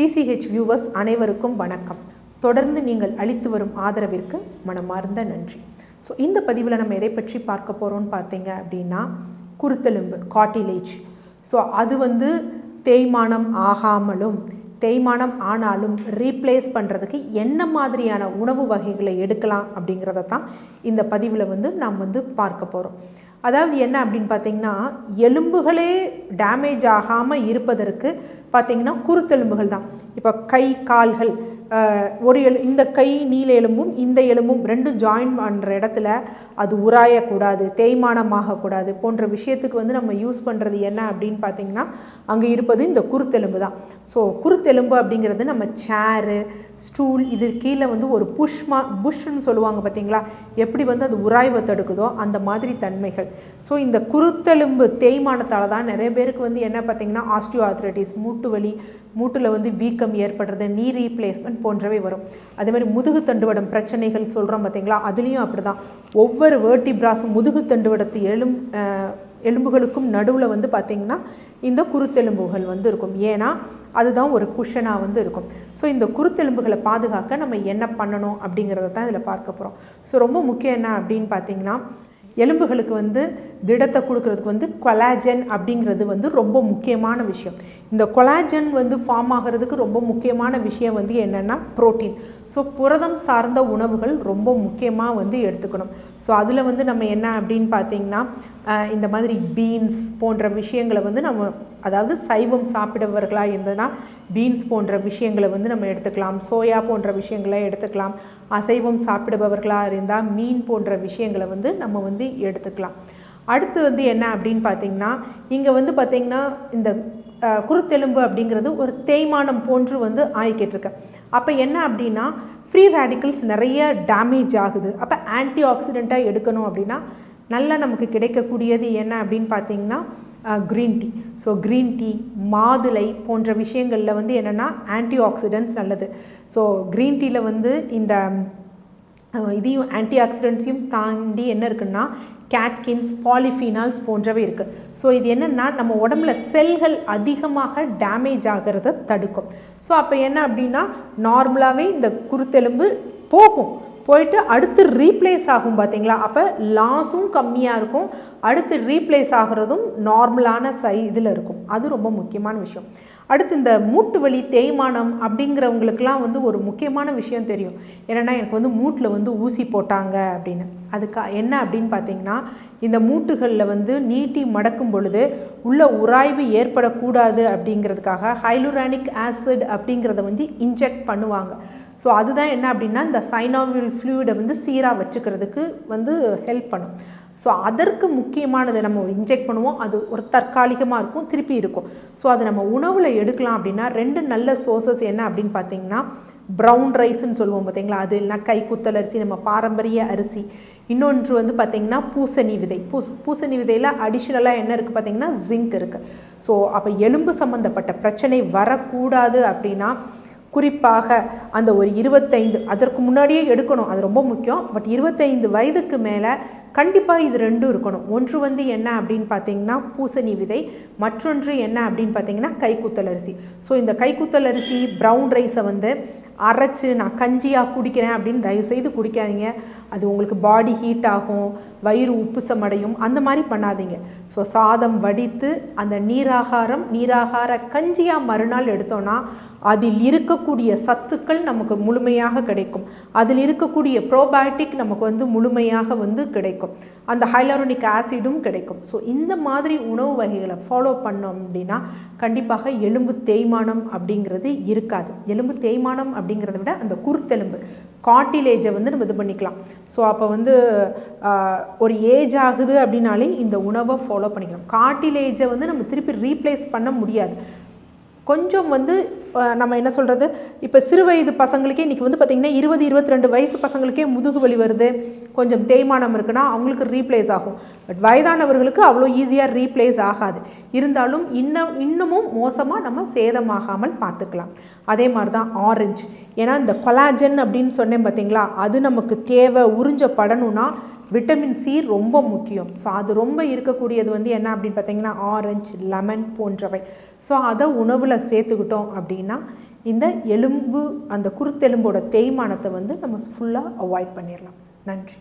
DCH viewers அனைவருக்கும் வணக்கம். தொடர்ந்து நீங்கள் அளித்து வரும் ஆதரவிற்கு மனமார்ந்த நன்றி. ஸோ இந்த பதிவில் நம்ம எதை பற்றி பார்க்க போகிறோம்னு பார்த்தீங்க அப்படின்னா குருத்தெலும்பு காட்டிலேஜ் ஸோ அது வந்து தேய்மானம் ஆகாமலும் தேய்மானம் ஆனாலும் ரீப்ளேஸ் பண்ணுறதுக்கு என்ன மாதிரியான உணவு வகைகளை எடுக்கலாம் அப்படிங்கிறத தான் இந்த பதிவில் வந்து நாம் வந்து பார்க்க போகிறோம் அதாவது என்ன அப்படின்னு பார்த்தீங்கன்னா எலும்புகளே டேமேஜ் ஆகாமல் இருப்பதற்கு பார்த்திங்கன்னா குருத்தெலும்புகள் தான். இப்போ கை கால்கள் ஒரு எலு இந்த கை நீல எலும்பும் இந்த எலும்பும் ரெண்டும் ஜாயின் பண்ணுற இடத்துல அது உராயக்கூடாது தேய்மானமாகக்கூடாது போன்ற விஷயத்துக்கு வந்து நம்ம யூஸ் பண்ணுறது என்ன அப்படின்னு பார்த்தீங்கன்னா அங்கே இருப்பது இந்த குருத்தெலும்பு தான். ஸோ குருத்தெலும்பு அப்படிங்கிறது நம்ம சேரு ஸ்டூல் இது கீழே வந்து ஒரு புஷ்மா புஷ்ன்னு சொல்லுவாங்க பார்த்தீங்களா? எப்படி வந்து அது உராய்வை தடுக்குதோ அந்த மாதிரி தன்மைகள். ஸோ இந்த குருத்தெலும்பு தேய்மானத்தால் தான் நிறைய பேருக்கு வந்து என்ன பார்த்தீங்கன்னா ஆஸ்டியோ ஆர்த்ரைட்டிஸ் மூட்டு வலி மூட்டில் வந்து வீக்கம் ஏற்படுறது நீ ரீப்ளேஸ்மெண்ட் போன்றவை வரும். அதே மாதிரி முதுகு தண்டுவடம் பிரச்சனைகள் சொல்கிறோம் பார்த்தீங்களா அதுலேயும் அப்படி தான் ஒவ்வொரு வேர்டிப்ராஸும் முதுகு தண்டுவடத்து எலும் எலும்புகளுக்கும் நடுவில் வந்து பார்த்திங்கன்னா இந்த குருத்தெலும்புகள் வந்து இருக்கும். ஏன்னா அதுதான் ஒரு குஷனாக வந்து இருக்கும். ஸோ இந்த குருத்தெலும்புகளை பாதுகாக்க நம்ம என்ன பண்ணணும் அப்படிங்கிறத தான் இதில் பார்க்க போகிறோம் ஸோ ரொம்ப முக்கியம் என்ன அப்படின்னு பார்த்தீங்கன்னா எலும்புகளுக்கு வந்து திடத்தை கொடுக்கறதுக்கு வந்து கொலாஜன் அப்படிங்கிறது வந்து ரொம்ப முக்கியமான விஷயம். இந்த கொலாஜன் வந்து ஃபார்ம் ஆகிறதுக்கு ரொம்ப முக்கியமான விஷயம் வந்து என்னென்னா புரோட்டீன் ஸோ புரதம் சார்ந்த உணவுகள் ரொம்ப முக்கியமாக வந்து எடுத்துக்கணும். ஸோ அதில் வந்து நம்ம என்ன அப்படின்னு பார்த்தீங்கன்னா இந்த மாதிரி பீன்ஸ் போன்ற விஷயங்களை வந்து நம்ம அதாவது சைவம் சாப்பிடுபவர்களாக இருந்ததுன்னா பீன்ஸ் போன்ற விஷயங்களை வந்து நம்ம எடுத்துக்கலாம். சோயா போன்ற விஷயங்களை எடுத்துக்கலாம். அசைவம் சாப்பிடுபவர்களாக இருந்தால் மீன் போன்ற விஷயங்களை வந்து நம்ம வந்து எடுத்துக்கலாம். அடுத்து வந்து என்ன அப்படின்னு பார்த்தீங்கன்னா இங்கே வந்து பார்த்திங்கன்னா இந்த குருத்தெலும்பு அப்படிங்கிறது ஒரு தேய்மானம் போன்று வந்து ஆயிக்கிட்டு அப்போ என்ன அப்படின்னா ஃப்ரீ ரேடிக்கல்ஸ் நிறைய டேமேஜ் ஆகுது. அப்போ ஆன்டி ஆக்சிடெண்ட்டாக எடுக்கணும் அப்படின்னா நல்லா நமக்கு கிடைக்கக்கூடியது என்ன அப்படின்னு பார்த்தீங்கன்னா green tea so green tea மாதுளை போன்ற விஷயங்களில் வந்து என்னென்னா ஆன்டி ஆக்சிடென்ட்ஸ் நல்லது ஸோ க்ரீன் டீயில் வந்து இந்த இதையும் ஆன்டி ஆக்சிடென்ட்ஸையும் தாண்டி என்ன இருக்குன்னா கேட்கின்ஸ் பாலிஃபினால்ஸ் போன்றவை இருக்குது ஸோ இது என்னென்னா நம்ம உடம்புல செல்கள் அதிகமாக டேமேஜ் ஆகிறத தடுக்கும். ஸோ அப்போ என்ன அப்படின்னா நார்மலாகவே இந்த குருத்தெலும்பு போகும். போயிட்டு அடுத்து ரீப்ளேஸ் ஆகும் பார்த்தீங்களா அப்போ லாஸும் கம்மியாக இருக்கும். அடுத்து ரீப்ளேஸ் ஆகிறதும் நார்மலான சை இதில் இருக்கும். அது ரொம்ப முக்கியமான விஷயம். அடுத்து இந்த மூட்டு வலி தேய்மானம் அப்படிங்கிறவங்களுக்குலாம் வந்து ஒரு முக்கியமான விஷயம் தெரியும். என்னென்னா எனக்கு வந்து மூட்டில் வந்து ஊசி போட்டாங்க அப்படின்னு. அதுக்கு என்ன அப்படின்னு பார்த்தீங்கன்னா இந்த மூட்டுகளில் வந்து நீட்டி மடக்கும் பொழுது உள்ள உராய்வு ஏற்படக்கூடாது அப்படிங்கிறதுக்காக ஹைலுரானிக் ஆசிட் அப்படிங்கிறத வந்து இன்ஜெக்ட் பண்ணுவாங்க. ஸோ அதுதான் என்ன அப்படின்னா இந்த சைனாவியல் ஃப்ளூயிடை வந்து சீராக வச்சுக்கிறதுக்கு வந்து ஹெல்ப் பண்ணும். ஸோ அதற்கு முக்கியமானது நம்ம இன்ஜெக்ட் பண்ணுவோம். அது ஒரு தற்காலிகமாக இருக்கும் திருப்பி இருக்கும். ஸோ அதை நம்ம உணவில் எடுக்கலாம் அப்படின்னா ரெண்டு நல்ல சோர்சஸ் என்ன அப்படின்னு பார்த்தீங்கன்னா ப்ரௌன் ரைஸ்ன்னு சொல்லுவோம் பார்த்தீங்களா அது இல்லைனா கைக்குத்தல் அரிசி நம்ம பாரம்பரிய அரிசி. இன்னொன்று வந்து பார்த்திங்கன்னா பூசணி விதை. பூஸ் பூசணி விதையில் அடிஷ்னலாக என்ன இருக்குது பார்த்திங்கன்னா ஜிங்க் இருக்குது ஸோ அப்போ எலும்பு சம்மந்தப்பட்ட பிரச்சனை வரக்கூடாது அப்படின்னா குறிப்பாக அந்த ஒரு இருபத்தைந்து அதற்கு முன்னாடியே எடுக்கணும். அது ரொம்ப முக்கியம். பட் இருபத்தைந்து வயதுக்கு மேலே கண்டிப்பாக இது ரெண்டும் இருக்கணும். ஒன்று வந்து என்ன அப்படின்னு பார்த்தீங்கன்னா பூசணி விதை. மற்றொன்று என்ன அப்படின்னு பார்த்தீங்கன்னா கைக்குத்தல் அரிசி. ஸோ இந்த கைக்குத்தல் அரிசி ப்ரௌன் ரைஸை வந்து அரைச்சு நான் கஞ்சியாக குடிக்கிறேன் அப்படின்னு தயவுசெய்து குடிக்காதீங்க. அது உங்களுக்கு பாடி ஹீட் ஆகும் வயிறு உப்புசமடையும் அந்த மாதிரி பண்ணாதீங்க. ஸோ சாதம் வடித்து அந்த நீராகாரம் நீராகார கஞ்சியாக மறுநாள் எடுத்தோன்னா அதில் இருக்கக்கூடிய சத்துக்கள் நமக்கு முழுமையாக கிடைக்கும். அதில் இருக்கக்கூடிய ப்ரோபயோட்டிக் நமக்கு வந்து முழுமையாக வந்து கிடைக்கும். அந்த ஹைலரோனிக் ஆசிடும் கிடைக்கும். ஸோ இந்த மாதிரி உணவு வகைகளை ஃபாலோ பண்ணோம் அப்படின்னா கண்டிப்பாக எலும்பு தேய்மானம் அப்படிங்கிறது இருக்காது. எலும்பு தேய்மானம் அப்படிங்கிறத விட அந்த குருத்தெலும்பு. காட்டிலேஜை வந்து நம்ம இது பண்ணிக்கலாம். ஸோ அப்போ வந்து ஆஹ், ஒரு ஏஜ் ஆகுது அப்படின்னாலே இந்த உணவை ஃபாலோ பண்ணிக்கலாம். காட்டிலேஜை வந்து நம்ம திருப்பி ரீப்ளேஸ் பண்ண முடியாது. கொஞ்சம் வந்து நம்ம என்ன சொல்கிறது இப்போ சிறு வயது பசங்களுக்கே இன்றைக்கி வந்து பார்த்திங்கன்னா இருபது இருபத்தி ரெண்டு வயசு பசங்களுக்கே முதுகு வலி வருது. கொஞ்சம் தேய்மானம் இருக்குன்னா அவங்களுக்கு ரீப்ளேஸ் ஆகும். பட் வயதானவர்களுக்கு அவ்வளோ ஈஸியாக ரீப்ளேஸ் ஆகாது. இருந்தாலும் இன்னும் இன்னமும் மோசமாக நம்ம சேதமாகாமல் பார்த்துக்கலாம் அதே மாதிரி தான் ஆரஞ்சு ஏன்னா இந்த கொலாஜன் அப்படின்னு சொன்னேன் பார்த்தீங்களா அது நமக்கு தேவை உறிஞ்சப்படணும்னா விட்டமின் சி ரொம்ப முக்கியம். ஸோ அது ரொம்ப இருக்கக்கூடியது வந்து என்ன அப்படின்னு பார்த்தீங்கன்னா ஆரஞ்சு லெமன் போன்றவை. ஸோ அதை உணவில் சேர்த்துக்கிட்டோம் அப்படின்னா இந்த எலும்பு அந்த குருத்தெலும்போட தேய்மானத்தை வந்து நம்ம ஃபுல்லாக அவாய்ட் பண்ணிடலாம் நன்றி.